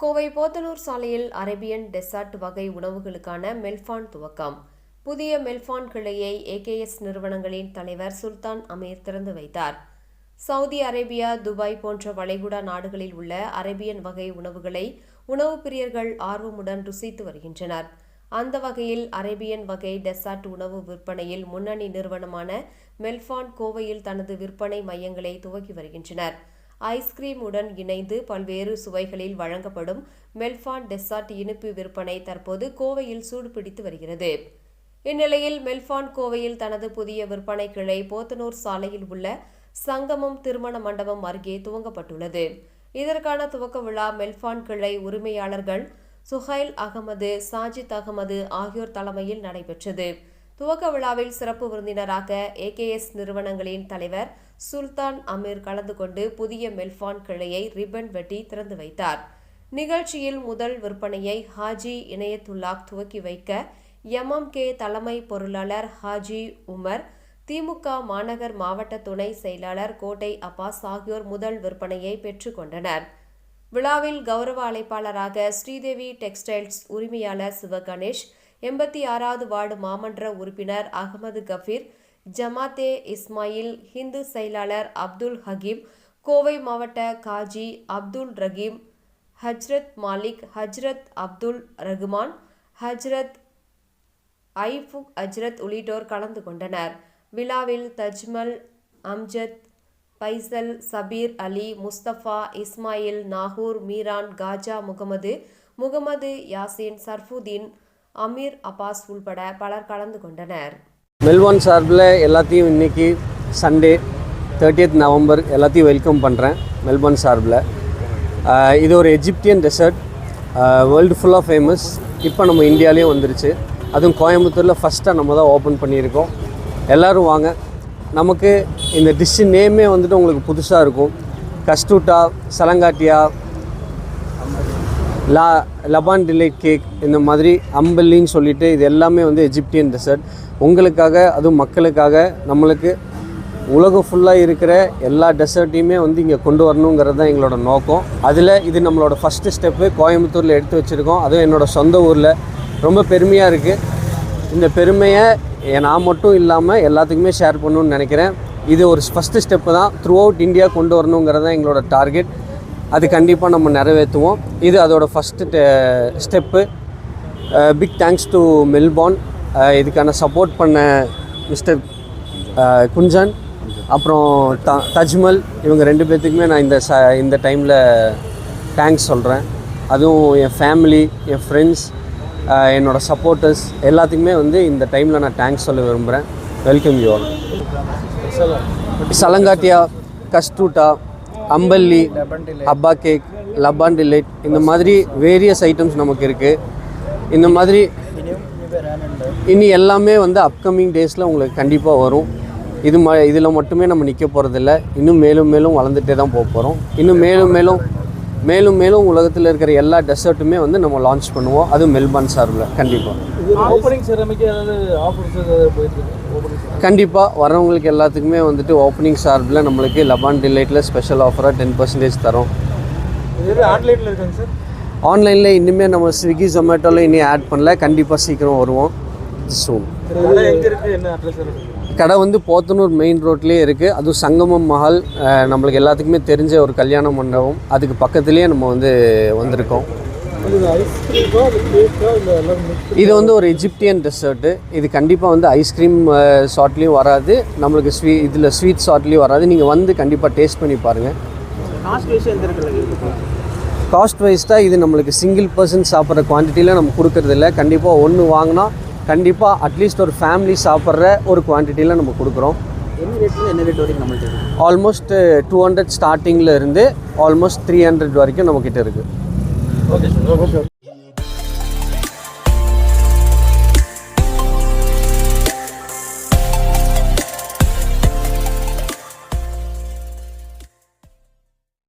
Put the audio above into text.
கோவை போத்தனூர் சாலையில் Arabian dessert வகை உணவுகளுக்கான மெல்ஃபான் துவக்கம். புதிய மெல்ஃபான் கிளையை ஏகேஎஸ் நிறுவனங்களின் தலைவர் சுல்தான் அமீர் திறந்து வைத்தார். சவுதி அரேபியா துபாய் போன்ற வளைகுடா நாடுகளில் உள்ள அரேபியன் வகை உணவுகளை உணவு பிரியர்கள் ஆர்வமுடன் ருசித்து வருகின்றனர். அந்த வகையில் அரேபியன் வகை டெசர்ட் உணவு விற்பனையில் முன்னணி நிறுவனமான மெல்ஃபான் கோவையில் தனது விற்பனை மையங்களை துவக்கி வருகின்றனர். ஐஸ்கிரீம் உடன் இணைந்து பல்வேறு சுவைகளில் வழங்கப்படும் மெல்ஃபான் டெசார்ட் இனிப்பு விற்பனை தற்போது கோவையில் சூடுபிடித்து வருகிறது. இந்நிலையில் மெல்ஃபான் கோவையில் தனது புதிய விற்பனை கிளை போத்தனூர் சாலையில் உள்ள சங்கமம் திருமண மண்டபம் அருகே துவங்கப்பட்டுள்ளது. இதற்கான துவக்க விழா மெல்ஃபான் கிளை உரிமையாளர்கள் சுஹைல் அகமது சாஜித் அகமது ஆகியோர் தலைமையில் நடைபெற்றது. துவக்க விழாவில் சிறப்பு விருந்தினராக ஏகேஎஸ் நிறுவனங்களின் தலைவர் சுல்தான் அமீர் கலந்து கொண்டு புதிய மெல்பான் கிளையை ரிப்பன் வெட்டி திறந்து வைத்தார். நிகழ்ச்சியில் முதல் விற்பனையை ஹாஜி இணையத்துல்லாக் துவக்கி வைக்க எம்எம்கே தலைமை பொருளாளர் ஹாஜி உமர் திமுக மாநகர் மாவட்ட துணை செயலாளர் கோட்டை அப்பாஸ் ஆகியோர் முதல் விற்பனையை பெற்றுக்கொண்டனர் விழாவில் கௌரவ அழைப்பாளராக ஸ்ரீதேவி டெக்ஸ்டைல்ஸ் உரிமையாளர் சிவகணேஷ் எண்பத்தி ஆறாவது வார்டு மாமன்ற உறுப்பினர் அகமது கஃபீர் ஜமாத்தே இஸ்மாயில் ஹிந்து செயலாளர் அப்துல் ஹகீம் கோவை மாவட்ட காஜி அப்துல் ரஹீம் ஹஜ்ரத் மாலிக் ஹஜ்ரத் அப்துல் ரகுமான் ஹஜ்ரத் ஐஃபுக் ஹஜ்ரத் உள்ளிட்டோர் கலந்து கொண்டனர். விழாவில் தஜ்மல் அம்ஜத் பைசல் சபீர் அலி முஸ்தபா இஸ்மாயில் நாகூர் மீரான் காஜா முகமது முகமது யாசின் சர்ஃபுதீன் அமீர் அப்பாஸ் உள்பட பலர் கலந்து கொண்டனர். மெல்வான் சார்பில் எல்லாத்தையும் இன்றைக்கி சண்டே தேர்ட்டியத் நவம்பர் எல்லாத்தையும் வெல்கம் பண்ணுறேன் மெல்பர்ன் சார்பில். இது ஒரு எஜிப்தியன் டெசர்ட் வேர்ல்டு ஃபுல்லாக ஃபேமஸ் இப்போ நம்ம இந்தியாலேயும் வந்துருச்சு. அதுவும் கோயம்புத்தூரில் ஃபஸ்ட்டாக நம்ம தான் ஓப்பன் பண்ணியிருக்கோம். எல்லோரும் வாங்க. நமக்கு இந்த டிஷ்ஷு நேமே வந்துட்டு உங்களுக்கு புதுசாக இருக்கும். கஸ்டூட்டா சலங்காட்டியா லா லபான் டிலைட் கேக் இந்த மாதிரி அம்பல்லின்னு சொல்லிட்டு இது எல்லாமே வந்து எஜிப்டியன் டெசர்ட். உங்களுக்காக அதுவும் மக்களுக்காக நம்மளுக்கு உலகம் ஃபுல்லாக இருக்கிற எல்லா டெசர்ட்டையுமே வந்து இங்கே கொண்டு வரணுங்கிறது தான் எங்களோட நோக்கம். அதில் இது நம்மளோட ஃபஸ்ட்டு ஸ்டெப்பு கோயம்புத்தூரில் எடுத்து வச்சுருக்கோம். அதுவும் என்னோடய சொந்த ஊரில். ரொம்ப பெருமையாக இருக்குது இந்த பெருமையை நான் மட்டும் இல்லாமல் எல்லாத்துக்குமே ஷேர் பண்ணணும்னு நினைக்கிறேன். இது ஒரு ஃபஸ்ட்டு ஸ்டெப்பு தான். த்ரூ அவுட் இந்தியா கொண்டு வரணுங்கிறது தான் எங்களோட டார்கெட் அது கண்டிப்பாக நம்ம நிறைவேற்றுவோம். இது அதோட first step big thanks to Melbourne இதுக்கான சப்போர்ட் பண்ண மிஸ்டர் குஞ்சன் அப்புறம் த தஜ்மல் இவங்க ரெண்டு பேர்த்துக்குமே நான் இந்த ச இந்த டைமில் தேங்க்ஸ் சொல்கிறேன் அதுவும் என் ஃபேமிலி என் ஃப்ரெண்ட்ஸ் என்னோடய சப்போர்ட்டர்ஸ் எல்லாத்துக்குமே வந்து இந்த டைமில் நான் தேங்க்ஸ் சொல்ல விரும்புகிறேன் வெல்கம் யூ ஆல் சலங்காட்டியா கஸ்டூட்டா அம்பல்லி அப்பா கேக் லப்பான் டிலைட் இந்த மாதிரி வேரியஸ் ஐட்டம்ஸ் நமக்கு இருக்குது இந்த மாதிரி இனி எல்லாமே வந்து அப்கமிங் டேஸில் உங்களுக்கு கண்டிப்பாக வரும். இது ம இதில் மட்டுமே நம்ம நிற்க போகிறதில்ல இன்னும் மேலும் மேலும் வளர்ந்துட்டே தான் போக போகிறோம் இன்னும் மேலும் மேலும் மேலும் மேலும் உலகத்தில் இருக்கிற எல்லா டெசர்ட்டுமே வந்து நம்ம லான்ச் பண்ணுவோம். அதுவும் மெல்பார்ன் சார்பில் கண்டிப்பாக கண்டிப்பாக வரவங்களுக்கு எல்லாத்துக்குமே வந்துட்டு ஓப்பனிங் சார்பில் நம்மளுக்கு லபான் டிலைட்டில் ஸ்பெஷல் ஆஃபராக டென் பர்சன்டேஜ் தரோம். ஆன்லைனில் இருக்காங்க சார்? ஆன்லைனில் இனிமேல் நம்ம ஸ்விக்கி ஜொமேட்டோவில் இனி ஆட் பண்ணல. கண்டிப்பாக சீக்கிரம் வருவோம். சூன் கடை வந்து போத்தனூர் மெயின் ரோட்லேயே இருக்குது அதுவும் சங்கமம் மஹால் நம்மளுக்கு எல்லாத்துக்குமே தெரிஞ்ச ஒரு கல்யாண மண்டபம். அதுக்கு பக்கத்துலேயே நம்ம வந்து வந்திருக்கோம். இது வந்து ஒரு எஜிப்தியன் டெசர்ட்டு இது கண்டிப்பாக வந்து ஐஸ்கிரீம் ஷார்ட்லேயும் வராது. நம்மளுக்கு ஸ்வீ இதில் ஸ்வீட் ஷார்ட்லேயும் வராது. நீங்கள் வந்து கண்டிப்பாக டேஸ்ட் பண்ணி பாருங்கள் காஸ்ட் வைஸ் தான் இது நம்மளுக்கு சிங்கிள் பர்சன் சாப்பிட்ற குவான்டிட்டியில் நம்ம கொடுக்கறது இல்ல. கண்டிப்பாக ஒன்று வாங்கினா கண்டிப்பாக அட்லீஸ்ட் ஒரு ஃபேமிலி சாப்பிட்ற ஒரு குவான்டிட்டியில் நம்ம கொடுக்குறோம். என்ன ரேட்டில் என்ன ரேட் வரைக்கும் நம்மள்ட்ட ஆல்மோஸ்ட் டூ ஹண்ட்ரட் ஸ்டார்டிங்கில் இருந்து ஆல்மோஸ்ட் த்ரீ ஹண்ட்ரட் வரைக்கும் நம்மக்கிட்ட இருக்குது Okay.